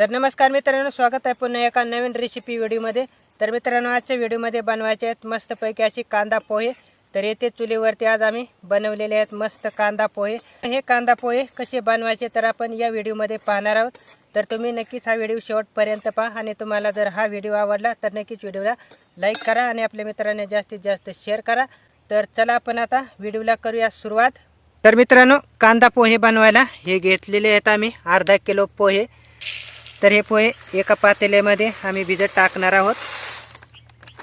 तर नमस्कार मित्रांनो स्वागत आहे पुन्हा एका नवीन रेसिपी व्हिडिओमध्ये. तर मित्रांनो आजच्या व्हिडिओमध्ये बनवायचे आहेत मस्तपैकी अशी कांदा पोहे. तर येथे चुलीवरती आज आम्ही बनवलेले आहेत मस्त कांदा पोहे. हे कांदा पोहे कसे बनवायचे तर आपण या व्हिडिओमध्ये पाहणार आहोत. तर तुम्ही नक्कीच हा व्हिडिओ शेवटपर्यंत पहा आणि तुम्हाला जर हा व्हिडिओ आवडला तर नक्कीच व्हिडिओला लाईक करा आणि आपल्या मित्रांना जास्तीत जास्त शेअर करा. तर चला आपण आता व्हिडिओला करूया सुरुवात. तर मित्रांनो कांदा पोहे बनवायला हे घेतलेले आहेत आम्ही. अर्धा किलो पोहे. तर हे पोहे एका पातेल्यामध्ये आम्ही भिजत टाकणार आहोत.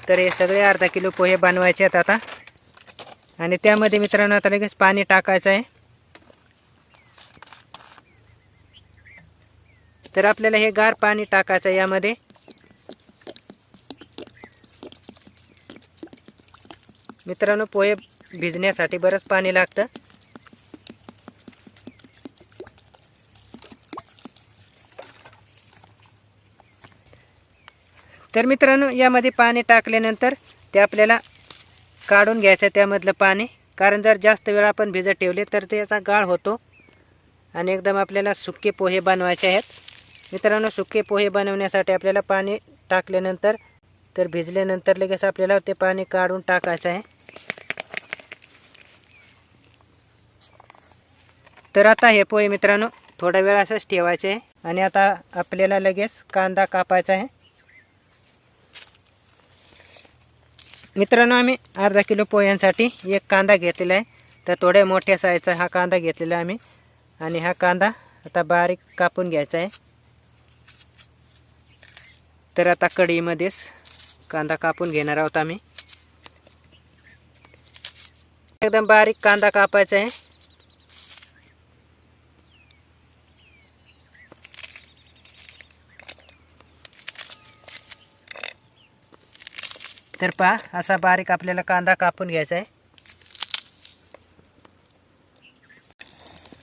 तर हे सगळे अर्धा किलो पोहे बनवायचे आहेत आता. आणि त्यामध्ये मित्रांनो आता लगेच पाणी टाकायचं आहे. तर आपल्याला हे गार पाणी टाकायचं आहे यामध्ये. मित्रांनो पोहे भिजण्यासाठी बरंच पाणी लागतं. तर मित्रांनो यामध्ये पाणी टाकल्यानंतर ते आपल्याला काढून घ्यायचं त्यामधलं पाणी. कारण जर जास्त वेळ आपण भिजत ठेवले तर त्याचा गाळ होतो. आणि एकदम आपल्याला सुके पोहे बनवायचे आहेत. मित्रांनो सुके पोहे बनवण्यासाठी आपल्याला पाणी टाकल्यानंतर तर भिजल्यानंतर लगेच आपल्याला ते पाणी काढून टाकायचं आहे. तर आता हे पोहे मित्रांनो थोडा वेळ असंच ठेवायचे आहे. आणि आता आपल्याला लगेच कांदा कापायचा आहे. मित्रांनो आम्ही अर्धा किलो पोह्यांसाठी एक कांदा घेतलेला आहे. तर थोड्या मोठ्या साईजचा हा कांदा घेतलेला आहे आम्ही. आणि हा कांदा आता बारीक कापून घ्यायचा आहे. तर आता कढईमध्येच कांदा कापून घेणार आहोत आम्ही. एकदम बारीक कांदा कापायचा आहे. तर पहा असा बारीक आपल्याला कांदा कापून घ्यायचा आहे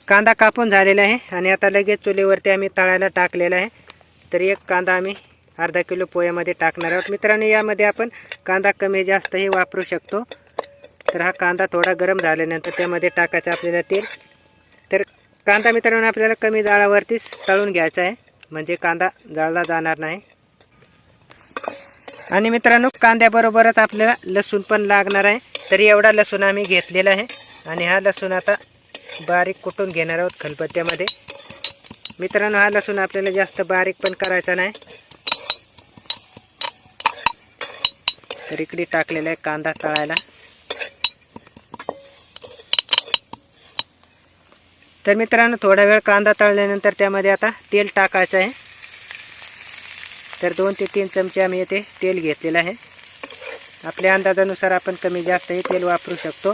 कांदा कापून झालेला आहे आणि आता लगेच चुलीवरती आम्ही तळायला टाकलेला आहे. तर एक कांदा आम्ही अर्धा किलो पोह्यामध्ये टाकणार आहोत. मित्रांनो यामध्ये आपण कांदा कमी जास्तही वापरू शकतो. तर हा कांदा थोडा गरम झाल्यानंतर त्यामध्ये टाकायचं आपल्याला तेल. तर कांदा मित्रांनो आपल्याला कमी जाळावरतीच तळून घ्यायचा आहे म्हणजे कांदा जाळला जाणार नाही. आणि मित्रांनो कांद्याबरोबरच आपल्याला लसूण पण लागणार आहे. तरी एवढा लसूण आम्ही घेतलेला आहे. आणि हा लसूण आता बारीक कुटून घेणार आहोत खलबत्त्यामध्ये. मित्रांनो हा लसूण आपल्याला जास्त बारीक पण करायचा नाही. तर इकडे टाकलेला आहे कांदा तळायला. तर मित्रांनो थोडा वेळ कांदा तळल्यानंतर त्यामध्ये आता तेल टाकायचं आहे. तर दोन ते तीन चमचे आम्ही येथे तेल घेतलेलं आहे. आपल्या अंदाजानुसार आपण कमी जास्त हे तेल वापरू शकतो.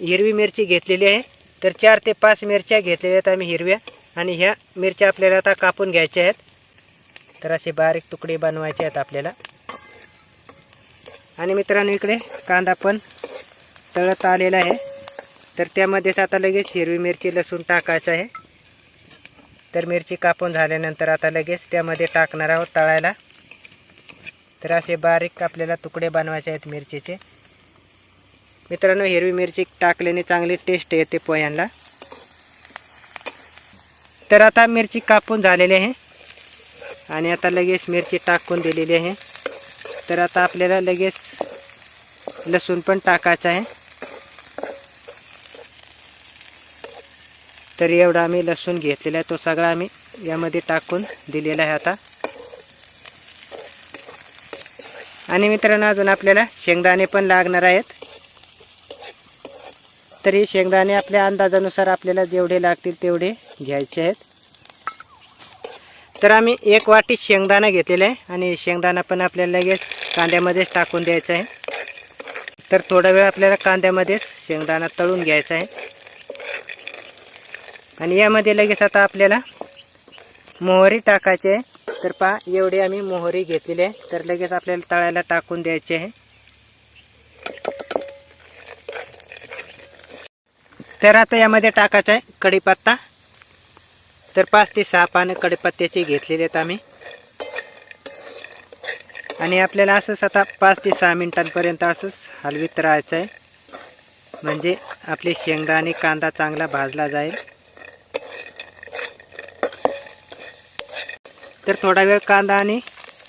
हिरवी मिरची घेतलेली आहे. तर चार ते पाच मिरच्या घेतलेल्या आहेत आम्ही हिरव्या आणि ह्या मिरच्या आपल्याला आता कापून घ्यायच्या आहेत. तर असे बारीक तुकडे बनवायचे आहेत आपल्याला. आणि मित्रांनो इकडे कांदा पण तळत आलेला आहे. तर त्यामध्येच आता लगेच हिरवी मिरची लसूण टाकायचं आहे. तर मिरची कापून झाल्यानंतर आता लगेच त्यामध्ये टाकणार आहोत तळायला. तर असे बारीक आपल्याला तुकडे बनवायचे आहेत मिरचीचे. मित्रांनो हिरवी मिरची टाकल्याने चांगली टेस्ट येते पोह्यांना. तर आता मिरची कापून झालेली आहे. आणि आता लगेच मिरची टाकून दिलेली आहे. तर आता आपल्याला लगेच लसूण पण टाकायचं आहे. तर एवढा आम्ही लसूण घेतलेला आहे. तो सगळा आम्ही यामध्ये टाकून दिलेला आहे आता. आणि मित्रांनो अजून आपल्याला शेंगदाणे पण लागणार आहेत. तर हे शेंगदाणे आपल्या अंदाजानुसार आपल्याला जेवढे लागतील तेवढे घ्यायचे आहेत. तर आम्ही एक वाटी शेंगदाणा घेतलेला आहे आणि शेंगदाणा पण आपल्याला लगेच कांद्यामध्येच टाकून द्यायचा आहे. तर थोडा वेळ आपल्याला कांद्यामध्येच शेंगदाणा तळून घ्यायचा आहे. आणि यामध्ये लगेच आता आपल्याला मोहरी टाकायची आहे. तर पहा एवढी आम्ही मोहरी घेतलेली आहे. तर लगेच आपल्याला तळायला टाकून द्यायची आहे. तर आता यामध्ये टाकायचं आहे कढीपत्ता. तर पाच ते सहा पानं कढीपत्त्याची घेतलेली आहेत आम्ही. आणि आपल्याला असंच आता पाच ते सहा मिनिटांपर्यंत असंच हलवीत राहायचं आहे. म्हणजे आपले शेंगा आणि कांदा चांगला भाजला जाईल. तर थोडा वेळ कांदा आणि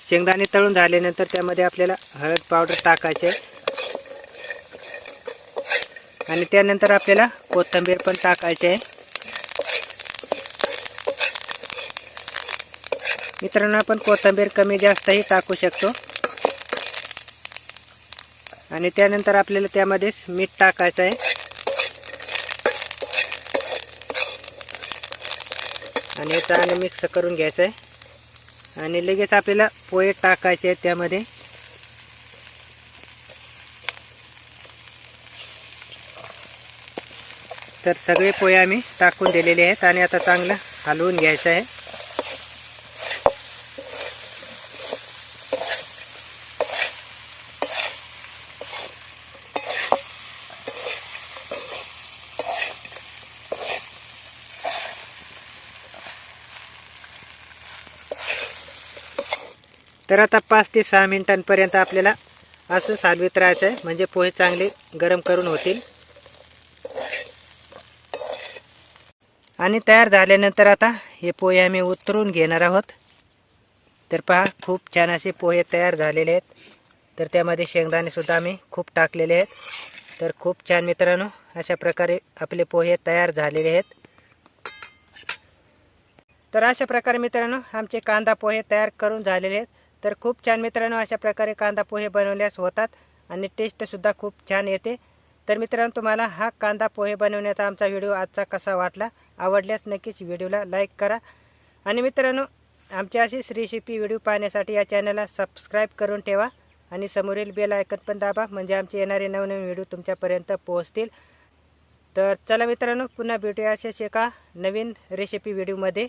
शेंगदाणे तळून झाल्यानंतर त्यामध्ये आपल्याला हळद पावडर टाकायचे आणि त्यानंतर आपल्याला कोथिंबीर पण टाकायची आहे. मित्रांनो आपण कोथिंबीर कमी जास्तही टाकू शकतो. आणि त्यानंतर आपल्याला त्यामध्येच मीठ टाकायचं आहे. आणि चांगलं मिक्स करून घ्यायचं आहे. आणि लगेच आपल्याला पोहे टाकायचे आहेत त्यामध्ये. तर सगळे पोहे आम्ही टाकून दिलेले आहेत आणि आता चांगलं हलवून घ्यायचं आहे. तर आता पाच ते सहा मिनिटांपर्यंत आपल्याला असं सालवीत राहायचं आहे म्हणजे पोहे चांगले गरम करून होतील. आणि तयार झाल्यानंतर आता हे पोहे आम्ही उतरून घेणार आहोत. तर पहा खूप छान असे पोहे तयार झालेले आहेत. तर त्यामध्ये शेंगदाणेसुद्धा आम्ही खूप टाकलेले आहेत. तर खूप छान मित्रांनो अशा प्रकारे आपले पोहे तयार झालेले आहेत. तर अशा प्रकारे मित्रांनो आमचे कांदा पोहे तयार करून झालेले आहेत. तर खूप छान मित्रांनो अशा प्रकारे कांदा पोहे बनवल्यास होतात आणि टेस्टसुद्धा खूप छान येते. तर मित्रांनो तुम्हाला हा कांदा पोहे बनवण्याचा आमचा व्हिडिओ आजचा कसा वाटला आवडल्यास नक्कीच व्हिडिओला लाईक करा. आणि मित्रांनो आमची अशीच रेसिपी व्हिडिओ पाहण्यासाठी या चॅनलला सबस्क्राईब करून ठेवा आणि समोरील बेल आयकन पण दाबा म्हणजे आमचे येणारे नवनवीन व्हिडिओ तुमच्यापर्यंत पोहोचतील. तर चला मित्रांनो पुन्हा भेटूया असेच एका नवीन रेसिपी व्हिडिओमध्ये